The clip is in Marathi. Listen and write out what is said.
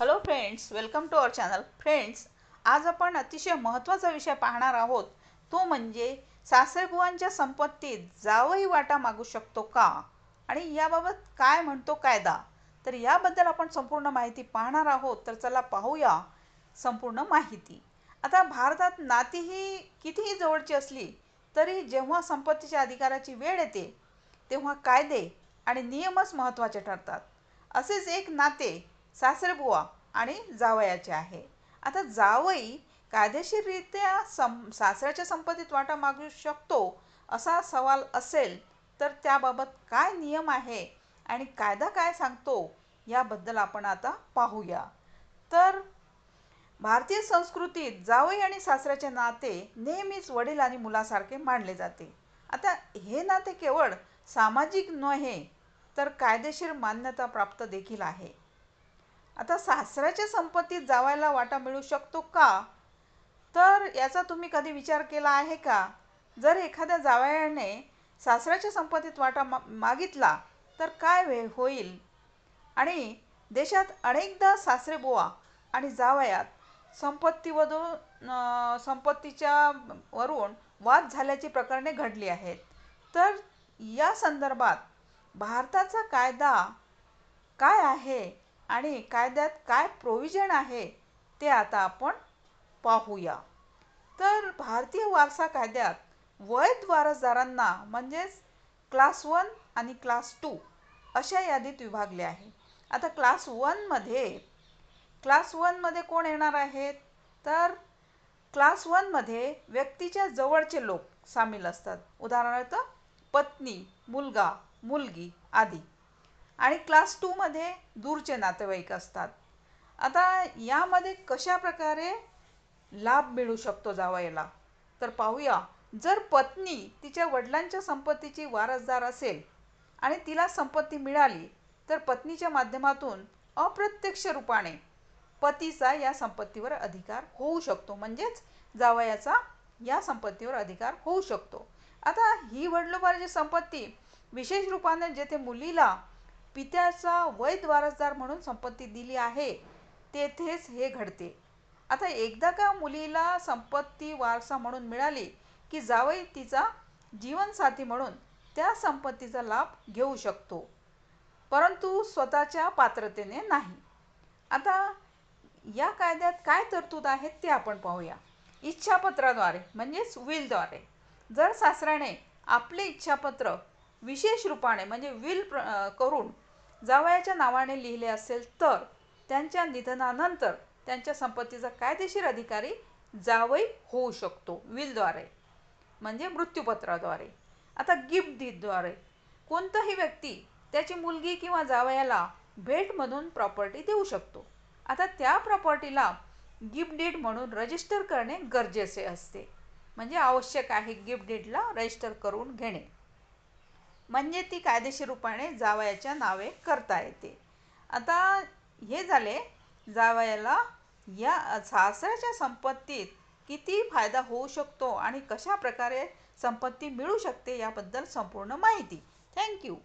Hello friends welcome to our channel friends आज आपण अतिशय महत्त्वाचा विषय पाहणार आहोत. तो म्हणजे सासरेबुवांच्या संपत्तीत जावही वाटा मागू शकतो का? आणि याबाबत काय म्हणतो कायदा? तर याबद्दल आपण संपूर्ण माहिती पाहणार आहोत. तर चला पाहूया संपूर्ण माहिती. आता भारतात नाती ही कितीही जवळची असली तरी जेव्हा संपत्तीच्या अधिकाराची वेळ येते तेव्हा कायदे आणि नियमच महत्त्वाचे ठरतात. असेच एक नाते सासरबुवा आणि जावयाचे आहे. आता जावई कायदेशीररित्या सं सासऱ्याच्या संपत्तीत वाटा मागू शकतो असा सवाल असेल तर त्याबाबत काय नियम आहे आणि कायदा काय सांगतो याबद्दल आपण आता पाहूया. तर भारतीय संस्कृतीत जावई आणि सासऱ्याचे नाते नेहमीच वडील आणि मुलासारखे मानले जाते. आता हे नाते केवळ सामाजिक नव्हे तर कायदेशीर मान्यता प्राप्त देखील आहे. आता सासऱ्याच्या संपत्तीत जावायला वाटा मिळू शकतो का? तर याचा तुम्ही कधी विचार केला आहे का? जर एखाद्या जावयाने सासऱ्याच्या संपत्तीत वाटा मा मागितला तर काय वे होईल? आणि देशात अनेकदा सासरे बोवा आणि जावयात संपत्तीवरून संपत्तीच्या वरून वाद झाल्याची प्रकरणे घडली आहेत. तर या संदर्भात भारताचा कायदा काय आहे? आणि कायद्यात काय प्रोविजन आहे ते आता आपण पाहूया. तर भारतीय वारसा कायद्यात वैध वारसदारांना म्हणजेच क्लास वन आणि क्लास टू अशा यादीत विभागले आहे. आता क्लास वनमध्ये क्लास वनमध्ये कोण येणार आहेत? तर क्लास वनमध्ये व्यक्तीच्या जवळचे लोक सामील असतात. उदाहरणार्थ पत्नी मुलगा मुलगी आदी. आणि क्लास टूमध्ये दूरचे नातेवाईक असतात. आता यामध्ये कशा प्रकारे लाभ मिळू शकतो जावयाला? तर पाहूया. जर पत्नी तिच्या वडिलांच्या संपत्तीची वारसदार असेल आणि तिला संपत्ती मिळाली तर पत्नीच्या माध्यमातून अप्रत्यक्ष रूपाने पतीचा या संपत्तीवर अधिकार होऊ शकतो. म्हणजेच जावयाचा या संपत्तीवर अधिकार होऊ शकतो. आता ही वडिलोपार्जित संपत्ती विशेष रूपाने जेथे मुलीला पित्याचा वैध वारसदार म्हणून संपत्ती दिली आहे तेथेच हे घडते. आता एकदा का मुलीला संपत्ती वारसा म्हणून मिळाली की जावई तिचा जीवनसाथी म्हणून त्या संपत्तीचा लाभ घेऊ शकतो. परंतु स्वतःच्या पात्रतेने नाही. आता या कायद्यात काय तरतूद आहेत ते आपण पाहूया. इच्छापत्राद्वारे म्हणजेच विलद्वारे. जर सासऱ्याने आपले इच्छापत्र विशेष रूपाने म्हणजे विल प्र करून जावयाच्या नावाने लिहिले असेल तर त्यांच्या निधनानंतर त्यांच्या संपत्तीचा कायदेशीर अधिकारी जावई होऊ शकतो विलद्वारे. म्हणजे मृत्यूपत्राद्वारे. आता गिफ्ट डीडद्वारे. कोणताही व्यक्ती त्याची मुलगी किंवा जावयाला भेट म्हणून प्रॉपर्टी देऊ शकतो. आता त्या प्रॉपर्टीला गिफ्ट डीड म्हणून रजिस्टर करणे गरजेचे असते. म्हणजे आवश्यक आहे गिफ्ट डीडला रजिस्टर करून घेणे. म्हणजे ती कायदेशीर रूपाने जावयाच्या नावे करता येते. आता हे झाले जावयाला या सासऱ्याच्या संपत्तीत किती फायदा होऊ शकतो आणि कशा प्रकारे संपत्ती मिळू शकते याबद्दल संपूर्ण माहिती. थँक्यू.